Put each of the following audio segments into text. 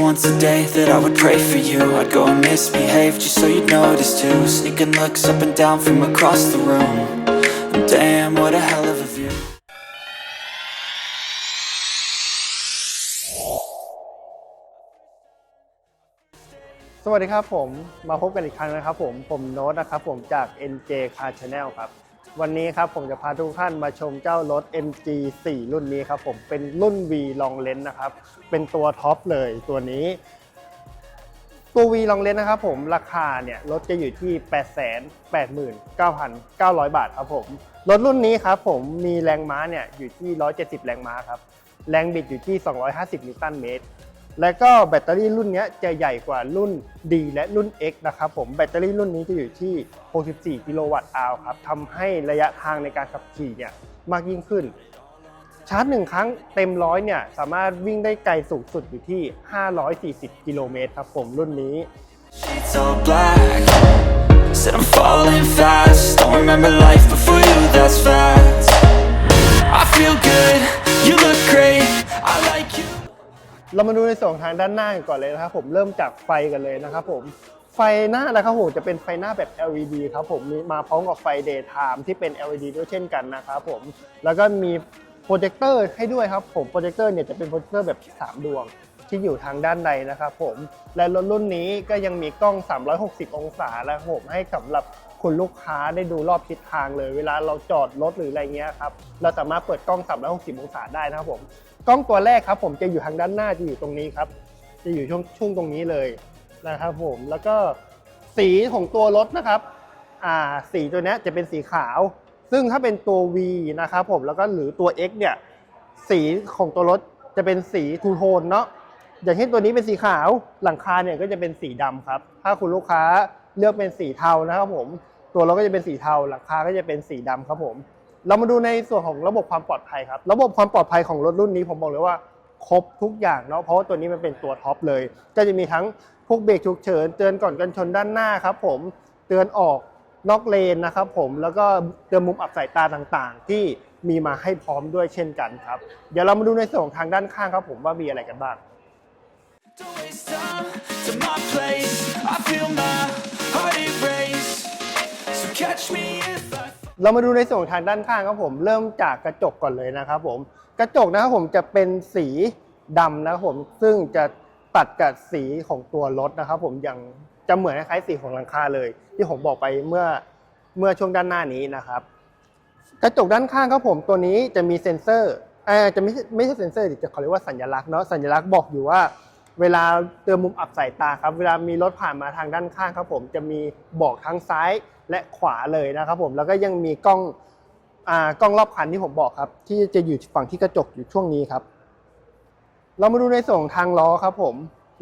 once a day that I would pray for you I'd go and misbehave just so you'd notice too Sneaking looks up and down from across the room And damn, what a hell of a view สวัสดีครับผมมาพบกันอีกครั้งนะครับผมผมโน้ตนะครับผมจาก NJ Car Channel ครับ วันนี้ครับผมจะพาทุกท่านมาชมเจ้ารถ MG 4 รุ่นนี้ครับผมเป็นรุ่น V Long Lens นะครับ เป็นตัวท็อปเลยตัวนี้ ตัว V Long Lens นะครับผมราคาเนี่ยรถจะอยู่ที่ 889,900 บาทครับผมรถรุ่นนี้ครับผมมีแรงม้าเนี่ยอยู่ที่ 170 แรงม้าครับ แรงบิดอยู่ที่ 250 นิวตันเมตร และก็แบตเตอรี่รุ่นนี้จะใหญ่กว่ารุ่น D และรุ่น X นะครับผมแบตเตอรี่รุ่นนี้จะอยู่ที่ 64 กิโลวัตต์อาวครับทำให้ระยะทางในการขับขี่เนี่ยมากยิ่งขึ้น ชาร์จหนึ่งครั้งเต็มร้อยเนี่ยสามารถวิ่งได้ไกลสูงสุดอยู่ที่ 540 กิโลเมตรครับผมรุ่นนี้ Said I'm falling fast Don't remember life before you, that's fact I feel good, you look great เรามาดูในส่วนของทางด้านหน้ากันก่อนเลยนะครับผมเริ่มจากไฟกันเลยนะครับผมไฟหน้านะครับผมจะเป็นไฟหน้าแบบ LED ครับผมมีมาพร้อมกับไฟ daytime ที่เป็น LED ด้วยเช่นกันนะครับผมแล้วก็มีโปรเจคเตอร์ให้ด้วยครับผมโปรเจคเตอร์เนี่ยจะเป็นโปรเจคเตอร์แบบ 3 ดวงที่อยู่ทางด้านในนะครับผมและรถรุ่นนี้ก็ยังมีกล้อง 360 องศานะครับผมให้สำหรับ คุณลูกค้าได้ดูรอบทิศทางเลย เวลาเราจอดรถหรืออะไรเงี้ยครับเราสามารถเปิดกล้อง 360 องศาได้นะครับผมกล้องตัวแรกครับ ผมจะอยู่ทางด้านหน้าจะอยู่ตรงนี้ครับ จะอยู่ช่วงช่วงตรงนี้เลยนะครับผมแล้วก็สีของตัวรถนะครับอ่าสีตัวนี้จะเป็นสีขาว ซึ่งถ้าเป็นตัว V นะครับผมแล้วก็หรือตัว X เนี่ยสีของตัวรถจะเป็นสีทูโทนเนาะอย่างเช่นตัวนี้เป็นสีขาวหลังคาเนี่ยก็จะเป็นสีดำครับ ถ้าคุณลูกค้าเลือกเป็นสีเทานะครับผม ตัวรถก็จะเป็นสีเทาหลังคาก็จะเป็นสีดำครับผม เรามาดูในส่วนของระบบความปลอดภัยครับ ระบบความปลอดภัยของรถรุ่นนี้ผมบอกเลยว่าครบทุกอย่างเนาะเพราะว่าตัวนี้มันเป็นตัวท็อปเลย ก็จะมีทั้งพวกเบรกฉุกเฉินเตือนก่อนกันชนด้านหน้าครับผมเตือนออกนอกเลนนะครับผมแล้วก็เตือนมุมอับสายตาต่างๆ ที่มีมาให้พร้อมด้วยเช่นกันครับ เดี๋ยวเรามาดูในส่วนของทางด้านข้างครับผมว่ามีอะไรกันบ้าง เรามาดูในส่วนของทางด้านข้างครับผมเริ่มจากกระจกก่อนเลยนะครับผมกระจกนะครับผมจะเป็นสีดำนะครับผมซึ่งจะตัดกับสีของตัวรถนะครับผมอย่างจะเหมือนคล้ายๆสีของหลังคาเลย ที่ผมบอกไปเมื่อเมื่อช่วงด้านหน้านี้นะครับ กระจกด้านข้างครับผมตัวนี้จะมีเซ็นเซอร์เออจะไม่ไม่ใช่เซ็นเซอร์ดิจะเขาเรียกว่าสัญลักษณ์เนาะสัญลักษณ์บอกอยู่ว่า เวลาเตือนมุมอับสายตาครับ เวลามีรถผ่านมาทางด้านข้างครับผมจะมีบอกทั้งซ้ายและขวาเลยนะครับผมแล้วก็ยังมีกล้องอ่ากล้องรอบคันที่ผมบอกครับ ที่จะอยู่ฝั่งที่กระจกอยู่ช่วงนี้ครับ เรามาดูในส่วนของทางล้อครับผม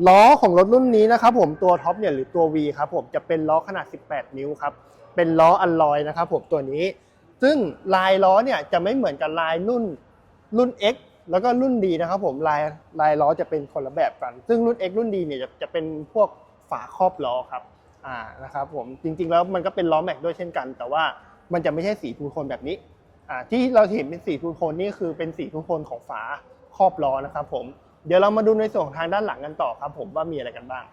ล้อของรถรุ่นนี้นะครับผมตัวท็อปเนี่ยหรือตัว V ครับผมจะเป็นล้อขนาด 18 นิ้วครับเป็นล้ออัลลอยนะครับผมตัวนี้ ซึ่งลายล้อเนี่ยจะไม่เหมือนกับลายรุ่นรุ่น X แล้วก็รุ่นดีนะครับผมลายลายล้อจะเป็นคนละแบบกัน ซึ่งรุ่น X รุ่นดีเนี่ยจะจะเป็นพวกฝาครอบล้อครับอ่านะครับผมจริงๆแล้วมันก็เป็นล้อแม็กด้วยเช่นกัน แต่ว่ามันจะไม่ใช่สีทูโทนแบบนี้อ่าที่เราเห็นเป็นสีทูโทนนี่คือเป็นสีทูโทนของฝาครอบล้อนะครับผมเดี๋ยวเรามาดูในส่วนของทางด้านหลังกันต่อครับผมว่ามีอะไรกันบ้าง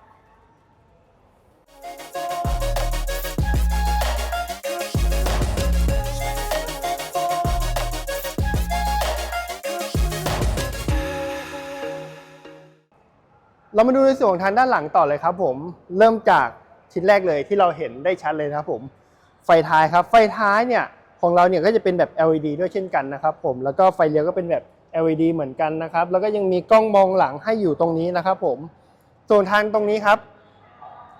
เรามาดูในส่วนของทางด้านหลังต่อเลยครับ ผมเริ่มจากชิ้นแรกเลยที่เราเห็นได้ชัดเลยนะครับผมไฟท้ายครับ ไฟท้ายเนี่ยของเราเนี่ยก็จะเป็นแบบ LED ด้วยเช่นกันนะครับ ผมแล้วก็ไฟเลี้ยวก็เป็นแบบ LED เหมือนกันนะครับ แล้วก็ยังมีกล้องมองหลังให้อยู่ตรงนี้นะครับ ผมส่วนทางตรงนี้ครับ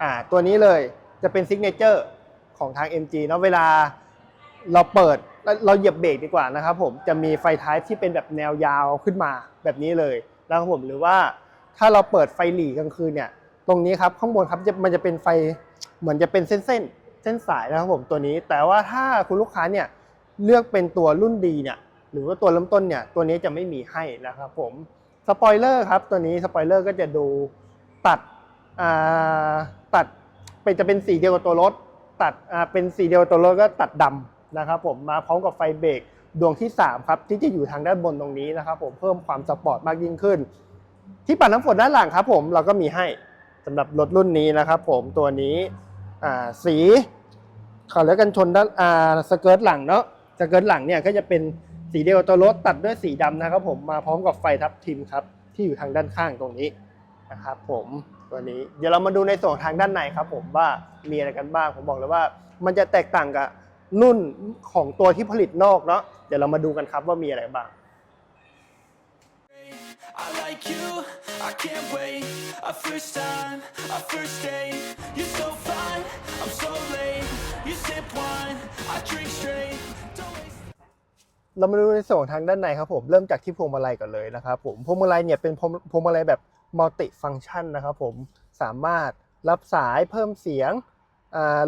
อ่าตัวนี้เลยจะเป็นซิกเนเจอร์ของทาง MG เนาะเวลาเราเปิดเราเหยียบเบรกดีกว่านะครับ ผมจะมีไฟท้ายที่เป็นแบบแนวยาวขึ้นมาแบบนี้เลยนะครับผมหรือว่า ถ้าเราเปิดไฟหลีกลางคืนเนี่ย ตรงนี้ครับข้างบนครับจะมันจะเป็นไฟเหมือนจะเป็นเส้นเส้นเส้นสายนะครับผมตัวนี้ แต่ว่าถ้าคุณลูกค้าเนี่ยเลือกเป็นตัวรุ่นดีเนี่ยหรือว่าตัวเริ่มต้นเนี่ยตัวนี้จะไม่มีให้นะครับผมสปอยเลอร์ครับตัวนี้สปอยเลอร์ก็จะดูตัดอ่าตัดเป็นจะเป็นสีเดียวกับตัวรถ ตัดอ่าเป็นสีเดียวกับตัวรถก็ตัดดำนะครับผมมาพร้อมกับไฟเบรกดวงที่ 3 ครับ ที่จะอยู่ทางด้านบนตรงนี้นะครับผมเพิ่มความสปอร์ตมากยิ่งขึ้น ที่ปัดน้ำฝนด้านหลังครับผมเราก็มีให้สำหรับรถรุ่นนี้นะครับผมตัวนี้สีเขาเรียกกันชนด้านอ่าสเกิร์ตหลังเนาะสเกิร์ตหลังเนี่ยก็จะเป็นสีเดียวตัวรถตัดด้วยสีดำนะครับผมมาพร้อมกับไฟทับทิมครับที่อยู่ทางด้านข้างตรงนี้นะครับผมตัวนี้เดี๋ยวเรามาดูในส่วนทางด้านในครับผมว่ามีอะไรกันบ้างผมบอกเลยว่า มันจะแตกต่างกับรุ่นของตัวที่ผลิตนอกเนาะเดี๋ยวเรามาดูกันครับว่ามีอะไรบ้าง like you, I can't wait A first time, a first date You're so fine, I'm so late You sip wine, I drink straight เรามาดูในส่วนของทางด้านในครับผมเริ่มจากที่พวงมาลัยก่อนเลยนะครับผมพวงมาลัยเนี่ยเป็นพวงพวงมาลัยแบบมัลติฟังชันนะครับผมสามารถรับสายเพิ่มเสียง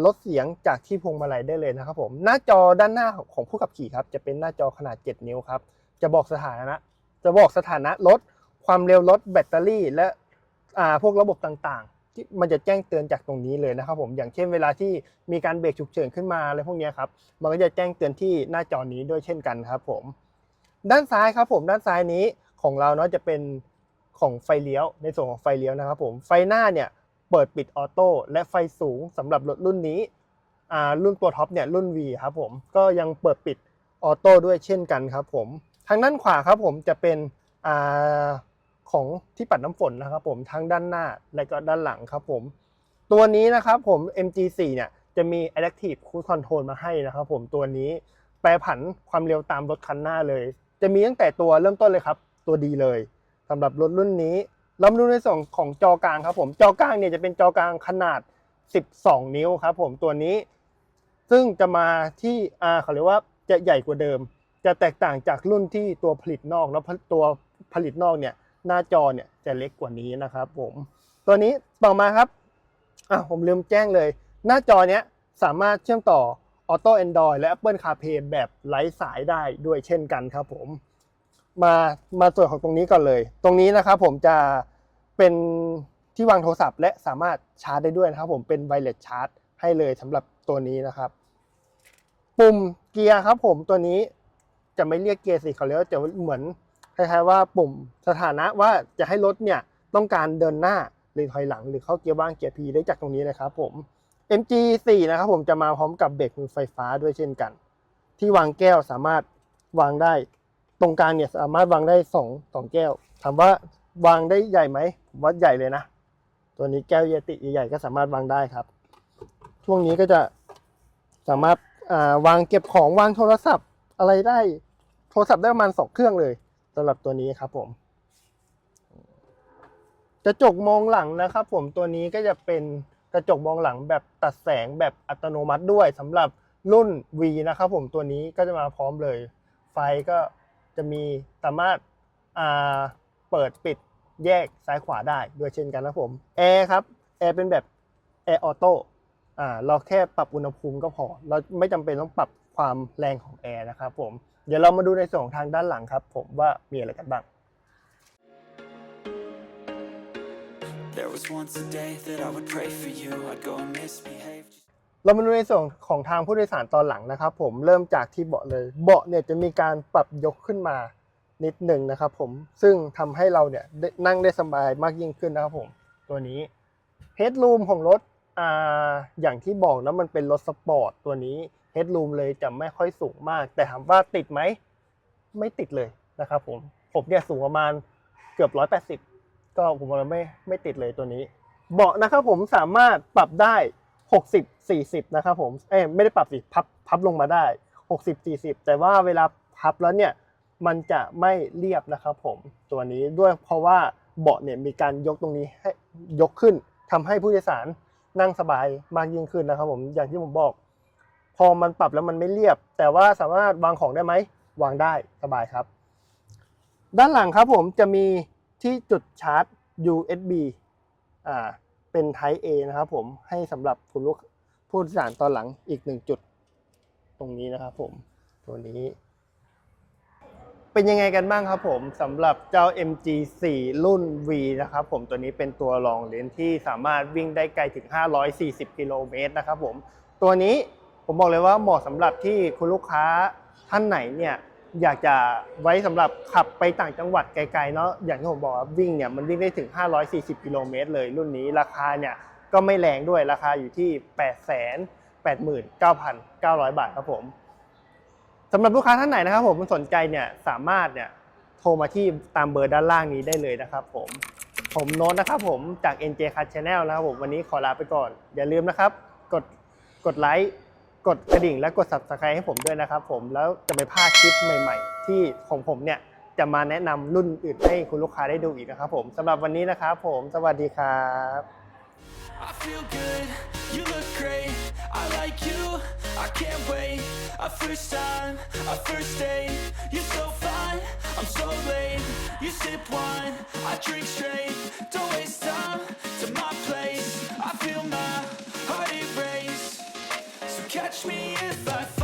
ลดเสียงจากที่พวงมาลัยได้เลยนะครับผมหน้าจอด้านหน้าของผู้ขับขี่ครับจะเป็นหน้าจอขนาด 7 นิ้วครับจะบอกสถานะจะบอกสถานะรถ ความเร็วรถแบตเตอรี่ และอ่าพวกระบบต่างๆ ที่มันจะแจ้งเตือนจากตรงนี้เลยนะครับผมอย่างเช่นเวลาที่มีการเบรกฉุกเฉินขึ้นมาอะไรพวกนี้ครับมันก็จะแจ้งเตือนที่หน้าจอนี้ด้วยเช่นกันครับผมด้านซ้ายครับผมด้านซ้ายนี้ของเราเนาะจะเป็นของไฟเลี้ยวในส่วนของไฟเลี้ยวนะครับผมไฟหน้าเนี่ยเปิดปิดออโต้และไฟสูงสำหรับรถรุ่นนี้อ่ารุ่นตัวท็อปเนี่ยรุ่น V ครับผมก็ยังเปิดปิดออโต้ด้วยเช่นกันครับผมทางด้านขวาครับผมจะเป็นอ่า ของที่ปัดน้ำฝนนะครับผมทั้งด้านหน้าและก็ด้านหลังครับผม ตัวนี้นะครับผม MG4 เนี่ยจะมี Adaptive Cruise Control มาให้นะครับผมตัวนี้แปรผันความเร็วตามรถคันหน้าเลย จะมีตั้งแต่ตัวเริ่มต้นเลยครับ ตัวดีเลยสำหรับรถรุ่นนี้เรามาดูในส่วนของจอกลางครับผมจอกลางเนี่ยจะเป็นจอกลางขนาด 12 นิ้วครับผมตัวนี้ ซึ่งจะมาที่อ่าเขาเรียกว่าจะใหญ่กว่าเดิม จะแตกต่างจากรุ่นที่ตัวผลิตนอกแล้วตัวผลิตนอกเนี่ย หน้าจอเนี่ยจะเล็กกว่านี้นะครับผมตัวนี้ต่อมาครับอะผมลืมแจ้งเลย หน้าจอเนี้ยสามารถเชื่อมต่อ Auto Android และ Apple CarPlay แบบไร้สายได้ด้วยเช่นกันครับผมมามาส่วนของตรงนี้ก่อนเลย ตรงนี้นะครับผมจะเป็นที่วางโทรศัพท์ และสามารถชาร์จได้ด้วยนะครับผมเป็นไวเลสชาร์จให้เลยสำหรับตัวนี้นะครับ ปุ่มเกียร์ครับผมตัวนี้จะไม่เรียกเกียร์สิเขาเรียกว่าจะเหมือน คล้ายๆว่าปุ่มสถานะว่าจะให้รถเนี่ยต้องการเดินหน้าหรือถอยหลังหรือเข้าเกียร์ว่างเกียร์ P ได้จากตรงนี้เลยครับผม MG4 นะครับผมจะมาพร้อมกับเบรกมือไฟฟ้าด้วยเช่นกัน ที่วางแก้วสามารถวางได้ ตรงกลางเนี่ยสามารถวางได้สองสองแก้ว ถามว่าวางได้ใหญ่ไหมผมว่าใหญ่เลยนะ ตัวนี้แก้วเยติใหญ่ๆก็สามารถวางได้ครับ ช่วงนี้ก็จะสามารถาวางเก็บของวางโทรศัพท์อะไรได้ โทรศัพท์ได้ประมาณสองเครื่องเลย สำหรับตัวนี้ครับผมกระจกมองหลังนะครับ ผมตัวนี้ก็จะเป็นกระจกมองหลังแบบตัดแสงแบบอัตโนมัติด้วยสำหรับรุ่น V นะครับ ผมตัวนี้ก็จะมาพร้อมเลย ไฟก็จะมีสามารถเปิดปิดแยกซ้ายขวาได้ด้วยเช่นกันนะผมแอร์ครับแอร์เป็นแบบแอร์ออโต้เราแค่ปรับอุณหภูมิก็พอ เราไม่จำเป็นต้องปรับความแรงของแอร์นะครับผม เดี๋ยวเรามาดูในส่วนของทางด้านหลังครับ ผมว่ามีอะไรกันบ้าง There was once a day that I would pray for you I'd go and misbehave just เรามาดูในส่วนของทางผู้โดยสารตอนหลังนะครับ ผมเริ่มจากที่เบาะเลยเบาะเนี่ยจะมีการปรับยกขึ้นมานิดหนึ่งนะครับ ผมซึ่งทำให้เราเนี่ยได้นั่งได้สบายมากยิ่งขึ้นนะครับผมตัวนี้เฮด r ูมของรถอ่าอย่างที่บอกนะมันเป็นรถสปอร์ตตัวนี้ เฮด r ูมเลยจะไม่ค่อยสูงมาก แต่ถามว่าติดไหม ไม่ติดเลยนะครับผม ผมเนี่ยสูงประมาณเกือบร้อยแปดสิบก็ผมว่าไม่ไม่ติดเลยตัวนี้ เบาะนะครับผมสามารถปรับได้60 40นะครับผม เอ้ไม่ได้ปรับสิพับพับลงมาได้60 40แต่ว่าเวลาพับแล้วเนี่ยมันจะไม่เรียบนะครับผมตัวนี้ด้วยเพราะว่าเบาะเนี่ยมีการยกตรงนี้ให้ยกขึ้นทำให้ผู้โดยสารนั่งสบายมากยิ่งขึ้นนะครับผมอย่างที่ผมบอก พอมันปรับแล้วมันไม่เรียบ แต่ว่าสามารถวางของได้ไหมวางได้สบายครับ ด้านหลังครับผมจะมีที่จุดชาร์จ USB อ่าเป็น Type A นะครับผมให้สำหรับคุณลูกผู้โดยสารตอนหลังอีกหนึ่งจุดตรงนี้นะครับผมตัวนี้ เป็นยังไงกันบ้างครับผมสำหรับเจ้า MG4 รุ่น V นะครับผมตัวนี้เป็นตัวรองเลนที่สามารถวิ่งได้ไกลถึง 540 กิโลเมตรนะครับผมตัวนี้ ผมบอกเลยว่าเหมาะสำหรับที่คุณลูกค้าท่านไหนเนี่ยอยากจะไว้สำหรับขับไปต่างจังหวัดไกลๆเนาะอย่างที่ผมบอกว่าวิ่งเนี่ยมันวิ่งได้ถึง 540 กิโลเมตรเลยรุ่นนี้ราคาเนี่ยก็ไม่แรงด้วยราคาอยู่ที่ 8 8 9 900 บาทครับผมสำหรับลูกค้าท่านไหนนะครับผมสนใจเนี่ยสามารถเนี่ยโทรมาที่ตามเบอร์ด้านล่างนี้ได้เลยนะครับผมผมโน้ตนะครับผมจาก NJ Car Channel นะครับผมวันนี้ขอลาไปก่อน อย่าลืมนะครับ กดกดไลค์ กดกระดิ่งและกด Subscribe ให้ผมด้วยนะครับผมแล้วจะไม่พลาดคลิปใหม่ ๆ ที่ของผมเนี่ยจะมาแนะนำรุ่นอื่นให้คุณลูกค้าได้ดูอีกนะครับผมสำหรับวันนี้นะครับผมสวัสดีครับ I feel good, you look great. I like you, I can't wait. A first time, a first date. You're so fine, I'm so late. You sip wine, I drink straight. Don't waste time to my place. I feel my Catch me if I